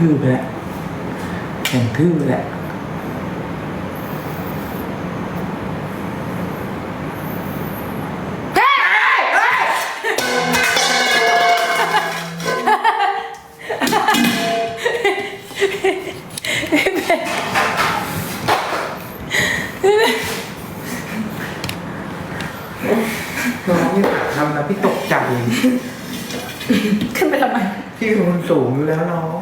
ทื่อไปแล้วแข่งทื่อไปแล้วน้องไม่ทำนะพี่ตกใจ ขึ้นไปทำไม พี่เป็นคนสูงอยู่แล้วน้อง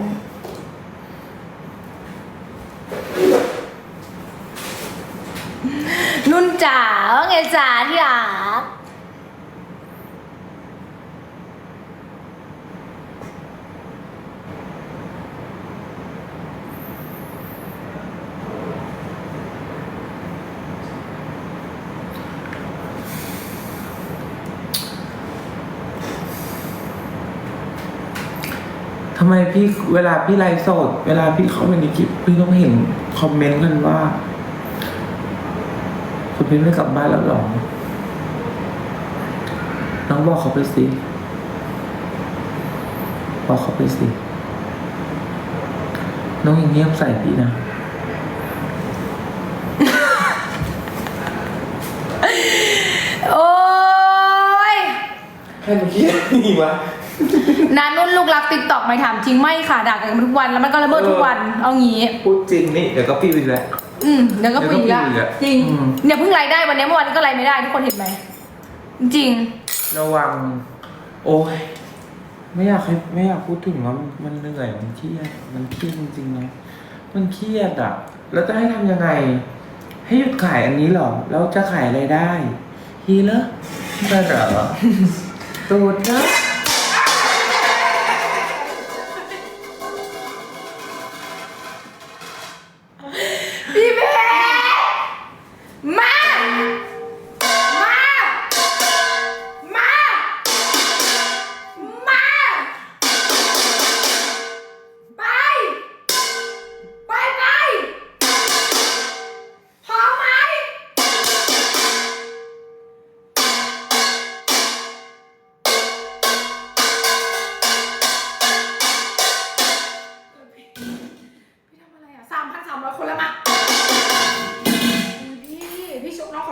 นุ่นจ๋าว่าไงจ๋าที่รักทำไมพี่เวลาพี่ไลฟ์สด เวลาพี่เข้าไปในคลิปพี่ต้องเห็นคอมเมนต์กันว่า คุณพี่ไม่กลับบ้านแล้วหรอ น้องบอกเขาไปสิบอกเขาไปสิ น้องอย่างเงียบใส่พี่นะ โอ้ยให้มันคิดนี่วะนานุ่นลูกรักติ๊กตอกไม่ถามจริงไม่ค่ะด่ากันทุกวันแล้วมันก็ระเบิดทุกวัน เอางี้ พูดจริงนี่เดี๋ยวก็ปิวอีกแล้ว อืมเดี๋ยวก็เดี๋ยวก็ปีละปีละจริงอืม เนี่ยเพิ่งไลฟ์ได้วันนี้เมื่อวานก็ไลฟ์ไม่ได้ทุกคนเห็นไหมจริง ระวัง โอ้ย ไม่อยากให้ไม่อยากพูดถึงว่ามันมันเหนื่อยมันเครียดมันเครียดจริงๆนะมันเครียดอะ แล้วจะให้ทำยังไง ให้หยุดขายอันนี้เหรอ แล้วจะขายอะไรได้ฮีเลอได้เหรอตูดนะ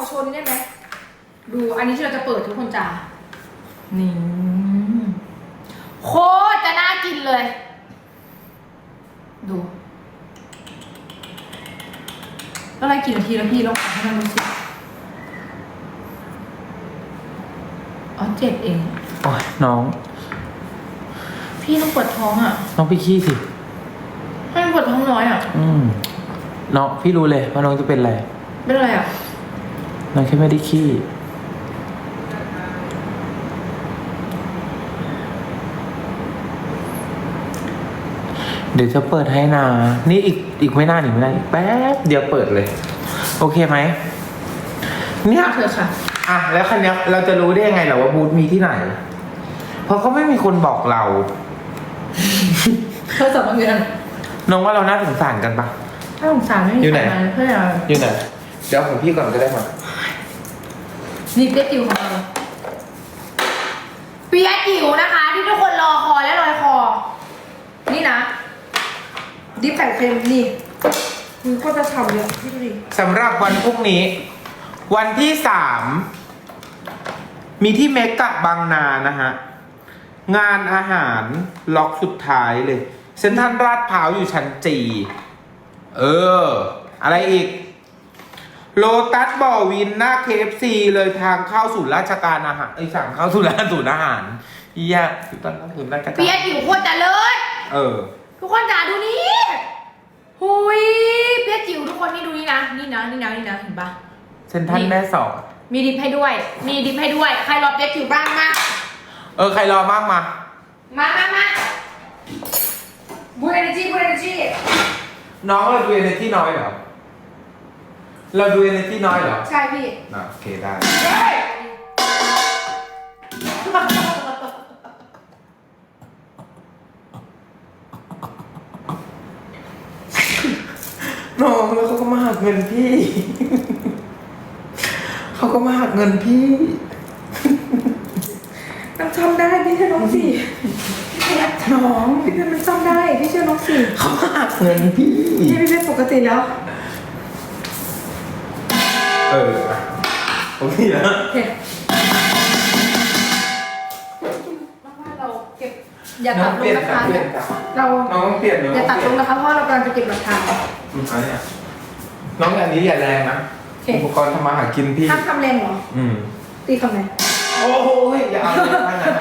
โชว์นี้ได้ไหม ดูอันนี้ที่เราจะเปิดทุกคนจ้านี่โคตรจะน่ากินเลย ดูอะไรกี่นาทีแล้วพี่ลองขอให้มันดูสิอ๋อเจ็ดเอง โอ้ยน้องพี่ต้องปวดท้องอะน้องไปขี้สิให้มันปวดท้องน้อยอะ อืมน้องพี่รู้เลยว่าน้องจะเป็นอะไร เป็นอะไรอะ น้องแค่ไม่ได้ขี้เดี๋ยวจะเปิดให้นา นี่อีกอีกไม่นานอีกไม่นานอีกแป๊บเดียวเปิดเลย โอเคไหม เนี่ยเธอค่ะ อะ แล้วคันนี้ยเราจะรู้ได้ยังไงเหรอว่าบูธมีที่ไหน เพราะเขาไม่มีคนบอกเราเธอสอบมาเงินน้องว่าเราน่าสงสารกันปะถ้าสงสารไม่มีอยู่ไหน ใครมาเพื่ออะไรอยู่ไหน เดี๋ยวของพี่ก่อนก็ได้มา นี่เปียจิ๋วของเราเปียจิ๋วนะคะ ที่ทุกคนรอคอยและลอยคอ นี่นะ ดิฟไข่เค็มนี่มันก็จะฉ่ำเลยพี่ดูดิสำหรับวันพรุ่งนี้ วันที่สามมีที่เมกะบางนานะฮะ งานอาหารล็อกสุดท้ายเลย เซ็นทรัลลาดพร้าวอยู่ชั้นจี เออ อะไรอีก โลตัสบ่อวินหน้า KFC เลยทางเข้าสู่ราชการอาหารไอ้ยสั่งเข้าสู่ร้านศูนย์อาหารเฮียอยู่ตอนนั้นศูนย์ราชการเปียจิ๋วโคตรเจริญเออ ทุกคนจ๋าดูนี่หุยเปียจิ๋วทุกคนนี่ดูนี่นะนี่นะนี่นะนี่นะเห็นปะ เซ็นทรัลแม่สอดมีดิฟให้ด้วย มีดิฟให้ด้วย ใครรอเปียจิ๋วบ้างมาเออ ใครรอมากมา มามามาบูเอเนจีบูเอเนจีน้องเราดูเอเนจีน้อยเหรอ เราดูเอเนจีน้อยเหรอใช่พี่ อะโอเคได้ เฮ้ยน้องแล้วเขาก็มาหักเงินพี่ เขาก็มาหักเงินพี่ น้ำทำได้พี่ให้น้องสิน้องพี่เพชรมันซ่อมได้พี่เชื่อน้องสิเขาหักเงินพี่ พี่พี่เพชรปกติแล้ว เออโอเคนะโอเคเราเก็บอย่าตัดลงนะคะ เปลี่ยนกับเราน้องต้องเปลี่ยนเดี๋ยวอย่าตัดลงนะคะเพราะเรากำลังจะเก็บหลักฐานอืมอันเนี้ยน้องอันนี้อย่าแรงนะโอเคอุปกรณ์ทำมาหากินพี่ห้ามทำแรงเหรออืมตีคำไหนโอ้โหอย่าเอาเลยท่านนะ